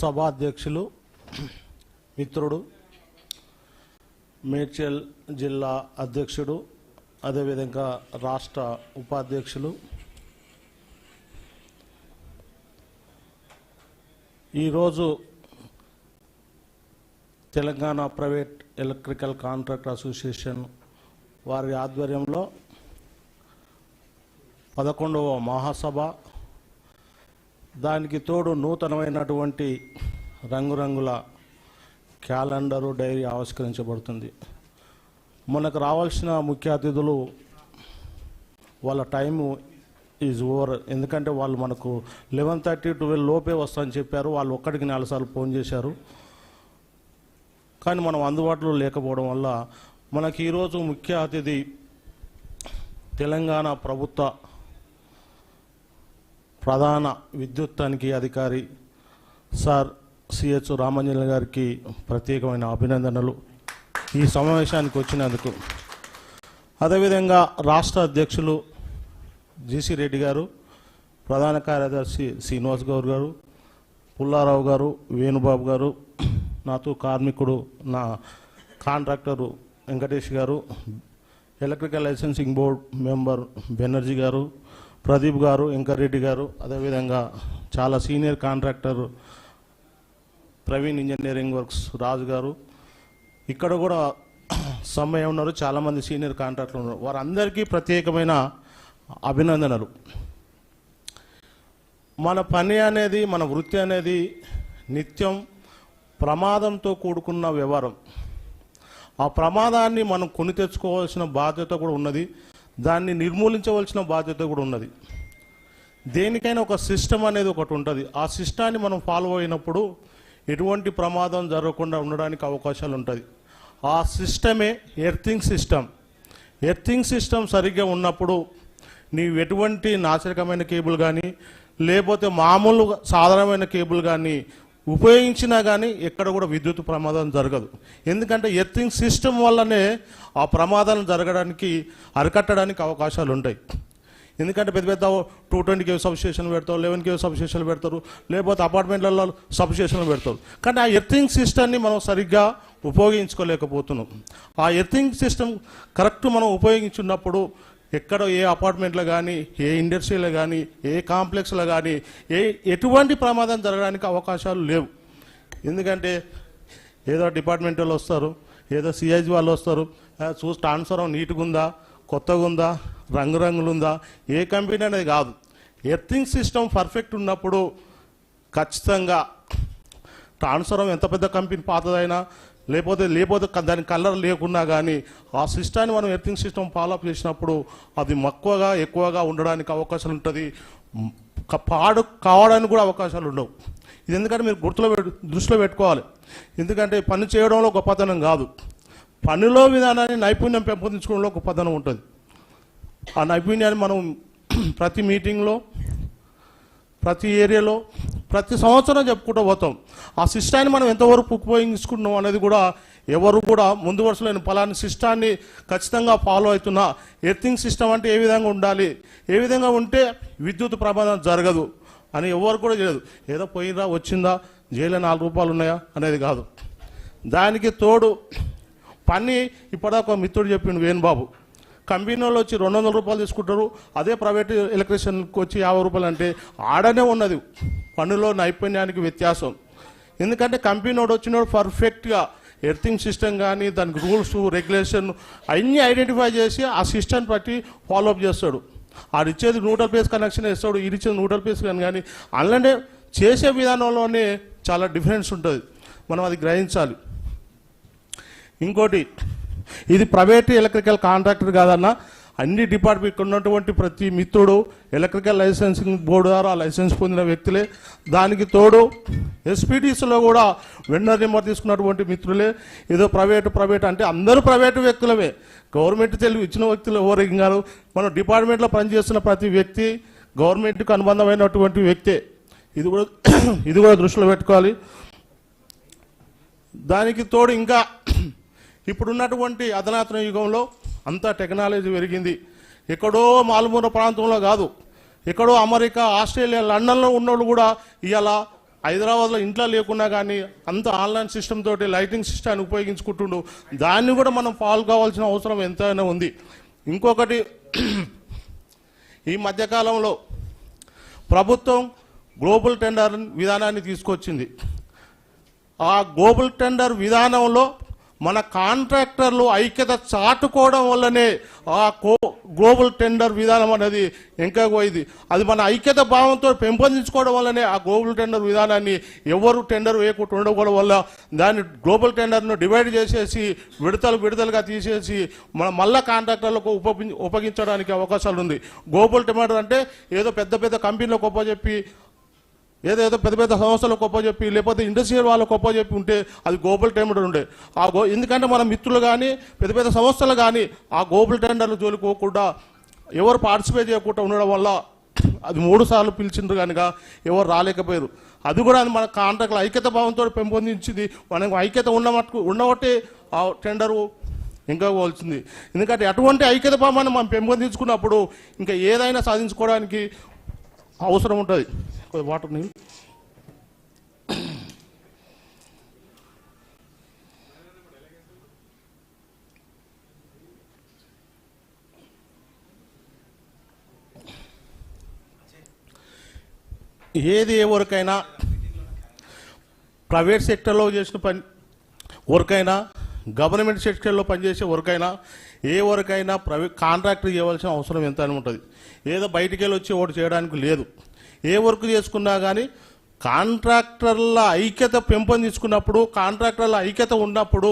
సభాధ్యక్షులు మిత్రుడు మేడ్చల్ జిల్లా అధ్యక్షుడు అదేవిధంగా రాష్ట్ర ఉపాధ్యక్షులు. ఈరోజు Telangana private electrical contract association వారి ఆధ్వర్యంలో పదకొండవ మహాసభ దానికి తోడు నూతనమైనటువంటి రంగురంగుల క్యాలెండరు డైరీ ఆవిష్కరించబడుతుంది. మనకు రావాల్సిన ముఖ్య అతిథులు వాళ్ళ టైము ఈజ్ ఓవర్. ఎందుకంటే వాళ్ళు మనకు లెవెన్ థర్టీ ట్వెల్వ్ లోపే వస్తామని చెప్పారు. వాళ్ళు ఒక్కడికి నాలుగుసార్లు ఫోన్ చేశారు. కానీ మనం అందుబాటులో లేకపోవడం వల్ల మనకి ఈరోజు ముఖ్య అతిథి తెలంగాణ ప్రభుత్వ ప్రధాన విద్యుత్ తనిఖీ అధికారి సార్ సిహెచ్ రామంజన్ గారికి ప్రత్యేకమైన అభినందనలు. ఈ సమావేశానికి వచ్చినందుకు. అదేవిధంగా రాష్ట్ర అధ్యక్షులు జీసీ రెడ్డి గారు ప్రధాన కార్యదర్శి శ్రీనివాస్ గౌర్ గారు పుల్లారావు గారు వేణుబాబు గారు నాతో కార్మికుడు నా contractor Venkatesh garu electrical licensing board member Banerjee garu Pradeep garu Venkareddy garu అదేవిధంగా చాలా senior contractor Praveen engineering works Raju garu. ఇక్కడ కూడా సమ్మె ఉన్నారు. చాలామంది సీనియర్ కాంట్రాక్టర్లు ఉన్నారు. వారందరికీ ప్రత్యేకమైన అభినందనలు. మన పని అనేది మన వృత్తి అనేది నిత్యం ప్రమాదంతో కూడుకున్న వ్యవహారం. ఆ ప్రమాదాన్ని మనం కొని తెచ్చుకోవాల్సిన బాధ్యత కూడా ఉన్నది. దాన్ని నిర్మూలించవలసిన బాధ్యత కూడా ఉన్నది. దేనికైనా ఒక సిస్టమ్ అనేది ఒకటి ఉంటుంది. ఆ సిస్టాన్ని మనం ఫాలో అయినప్పుడు ఎటువంటి ప్రమాదం జరగకుండా ఉండడానికి అవకాశాలు ఉంటుంది. ఆ సిస్టమే ఎర్తింగ్ సిస్టమ్. ఎర్తింగ్ సిస్టమ్ సరిగ్గా ఉన్నప్పుడు నీవు ఎటువంటి నాశనకమైన కేబుల్ కానీ లేకపోతే మామూలు సాధారణమైన కేబుల్ కానీ ఉపయోగించినా కానీ ఎక్కడ కూడా విద్యుత్ ప్రమాదం జరగదు. ఎందుకంటే ఎర్తింగ్ సిస్టమ్ వల్లనే ఆ ప్రమాదాలు జరగడానికి అరికట్టడానికి అవకాశాలు ఉంటాయి. ఎందుకంటే పెద్ద పెద్ద టూ ట్వంటీ కేవ్ సబ్స్టేషన్లు పెడతారు లెవెన్ కేవ్ సబ్స్టేషన్లు పెడతారు లేకపోతే అపార్ట్మెంట్లలో సబ్స్టేషన్లు పెడతారు. కానీ ఆ ఎర్తింగ్ సిస్టమ్ని మనం సరిగ్గా ఉపయోగించుకోలేకపోతున్నాం. ఆ ఎర్తింగ్ సిస్టమ్ కరెక్ట్ మనం ఉపయోగించున్నప్పుడు ఎక్కడో ఏ అపార్ట్మెంట్లో కానీ ఏ ఇండస్ట్రీలో కానీ ఏ కాంప్లెక్స్లో కానీ ఏ ఎటువంటి ప్రమాదం జరగడానికి అవకాశాలు లేవు. ఎందుకంటే ఏదో డిపార్ట్మెంట్ వాళ్ళు వస్తారు ఏదో సిఐజీ వాళ్ళు వస్తారు చూసి ట్రాన్స్ఫరం నీట్గా ఉందా కొత్తగా ఉందా రంగురంగులు ఉందా ఏ కంపెనీ అనేది కాదు. ఎర్థింగ్ సిస్టమ్ పర్ఫెక్ట్ ఉన్నప్పుడు ఖచ్చితంగా ట్రాన్స్ఫరం ఎంత పెద్ద కంపెనీ పాతదైనా లేకపోతే లేకపోతే దాని కలర్ లేకున్నా కానీ ఆ సిస్టాన్ని మనం ఎర్థింగ్ సిస్టమ్ ఫాలోఅప్ చేసినప్పుడు అది మక్కువగా ఎక్కువగా ఉండడానికి అవకాశం ఉంటుంది. పాడు కావడానికి కూడా అవకాశాలు ఉండవు. ఇది ఎందుకంటే మీరు గుర్తులో దృష్టిలో పెట్టుకోవాలి. ఎందుకంటే పని చేయడంలో గొప్పతనం కాదు. పనిలో విధానాన్ని నైపుణ్యం పెంపొందించుకోవడంలో గొప్పతనం ఉంటుంది. ఆ నైపుణ్యాన్ని మనం ప్రతి మీటింగ్లో ప్రతి ఏరియాలో ప్రతి సంవత్సరం చెప్పుకుంటూ పోతాం. ఆ సిస్టాన్ని మనం ఎంతవరకు ఉపయోగించుకుంటున్నాం అనేది కూడా ఎవరు కూడా ముందు వరుసలో నేను పలాని సిస్టాన్ని ఖచ్చితంగా ఫాలో అవుతున్నా. ఎర్థింగ్ సిస్టమ్ అంటే ఏ విధంగా ఉండాలి? ఏ విధంగా ఉంటే విద్యుత్ ప్రమాదం జరగదు అని ఎవరు కూడా చేయదు ఏదో పోయిందా వచ్చిందా? జైలు నాలుగు రూపాయలు ఉన్నాయా? అనేది కాదు. దానికి తోడు పని ఇప్పటిదాకా ఒక మిత్రుడు చెప్పిండు వేణుబాబు. కంపెనీ వాళ్ళు వచ్చి రెండు వందల రూపాయలు తీసుకుంటారు అదే ప్రైవేట్ ఎలక్ట్రీషియన్కి వచ్చి యాభై రూపాయలు అంటే ఆడనే ఉన్నది. పనిలో నైపుణ్యానికి వ్యత్యాసం. ఎందుకంటే కంపెనీ వాడు వచ్చినోడు పర్ఫెక్ట్గా ఎర్థింగ్ సిస్టమ్ కానీ దానికి రూల్స్ రెగ్యులేషన్ అన్నీ ఐడెంటిఫై చేసి ఆ సిస్టమ్ బట్టి ఫాలోఅప్ చేస్తాడు. ఆడు ఇచ్చేది న్యూట్రల్ పేస్ కనెక్షన్ ఇస్తాడు ఇది ఇచ్చేది న్యూట్రల్ పేస్ కానీ కానీ అలానే చేసే విధానంలోనే చాలా డిఫరెన్స్ ఉంటుంది. మనం అది గ్రహించాలి. ఇంకోటి ఇది ప్రైవేట్ ఎలక్ట్రికల్ కాంట్రాక్టర్ కాదన్న అన్ని డిపార్ట్మెంట్ ఉన్నటువంటి ప్రతి మిత్రుడు ఎలక్ట్రికల్ లైసెన్సింగ్ బోర్డు ద్వారా లైసెన్స్ పొందిన వ్యక్తులే. దానికి తోడు ఎస్పీటీసీలో కూడా వెండర్ నెంబర్ తీసుకున్నటువంటి మిత్రులే. ఏదో ప్రైవేటు ప్రైవేట్ అంటే అందరూ ప్రైవేటు వ్యక్తులవే. గవర్నమెంట్ తెలివి ఇచ్చిన వ్యక్తులు ఎవరు కాదు. మనం డిపార్ట్మెంట్లో పనిచేస్తున్న ప్రతి వ్యక్తి గవర్నమెంట్కి అనుబంధమైనటువంటి వ్యక్తే. ఇది కూడా ఇది కూడా దృష్టిలో పెట్టుకోవాలి. దానికి తోడు ఇంకా ఇప్పుడున్నటువంటి అధునాతన యుగంలో అంతా టెక్నాలజీ పెరిగింది. ఎక్కడో మాలుమూల ప్రాంతంలో కాదు ఎక్కడో అమెరికా ఆస్ట్రేలియా లండన్లో ఉన్నోళ్ళు కూడా ఇవాళ హైదరాబాద్లో ఇంట్లో లేకున్నా కానీ అంత ఆన్లైన్ సిస్టమ్ తోటి లైటింగ్ సిస్టాన్ని ఉపయోగించుకుంటుండు. దాన్ని కూడా మనం ఫాలో కావాల్సిన అవసరం ఎంతైనా ఉంది. ఇంకొకటి ఈ మధ్యకాలంలో ప్రభుత్వం గ్లోబల్ టెండర్ విధానాన్ని తీసుకొచ్చింది. ఆ గ్లోబల్ టెండర్ విధానంలో మన కాంట్రాక్టర్లు ఐక్యత చాటుకోవడం వల్లనే ఆ కో గ్లోబల్ టెండర్ విధానం అనేది ఇంకా పోయింది అది మన ఐక్యత భావంతో పెంపొందించుకోవడం వల్లనే ఆ గ్లోబల్ టెండర్ విధానాన్ని ఎవరు టెండర్ వేయకుండా ఉండకపోవడం వల్ల దాన్ని గ్లోబల్ టెండర్ను డివైడ్ చేసేసి విడతలు విడతలుగా తీసేసి మన మళ్ళా కాంట్రాక్టర్లకు ఉపయోగి ఉపయోగించడానికి అవకాశాలు ఉంది గ్లోబల్ టెండర్ అంటే ఏదో పెద్ద పెద్ద కంపెనీలకు ఉపజెప్పి ఏదేదో పెద్ద పెద్ద సంస్థలు గొప్ప చెప్పి లేకపోతే ఇండస్ట్రియల్ వాళ్ళకు గొప్ప చెప్పి ఉంటే అది గ్లోబల్ టెండర్ ఉండే. ఆ గో ఎందుకంటే మన మిత్రులు కానీ పెద్ద పెద్ద సంస్థలు కానీ ఆ గ్లోబల్ టెండర్లు జోలికోకుండా ఎవరు పార్టిసిపేట్ చేయకుండా ఉండడం వల్ల అది మూడు సార్లు పిలిచిండ్రు కనుక ఎవరు రాలేకపోయారు. అది కూడా అది మన కాంట్రాక్ట్ల ఐక్యత భావంతో పెంపొందించింది. మనకు ఐక్యత ఉన్న మటుకు ఉన్నబట్టే ఆ టెండరు ఇంకా పోల్చింది. ఎందుకంటే అటువంటి ఐక్యత భావాన్ని మనం పెంపొందించుకున్నప్పుడు ఇంకా ఏదైనా సాధించుకోవడానికి అవసరం ఉంటుంది. కొద్ది వాటర్ నీళ్ళు. ఏది ఏ వరకైనా ప్రైవేట్ సెక్టర్లో చేసిన పని వర్క్ అయినా గవర్నమెంట్ సెక్టర్లో పనిచేసే వర్క్ అయినా ఏ వర్క్ అయినా ప్రైవేట్ కాంట్రాక్టర్ చేయవలసిన అవసరం ఎంత అని ఉంటుంది. ఏదో బయటికి వెళ్ళి వచ్చి ఒకటి చేయడానికి లేదు. ఏ వర్క్ చేసుకున్నా కానీ కాంట్రాక్టర్ల ఐక్యత పెంపొందించుకున్నప్పుడు కాంట్రాక్టర్ల ఐక్యత ఉన్నప్పుడు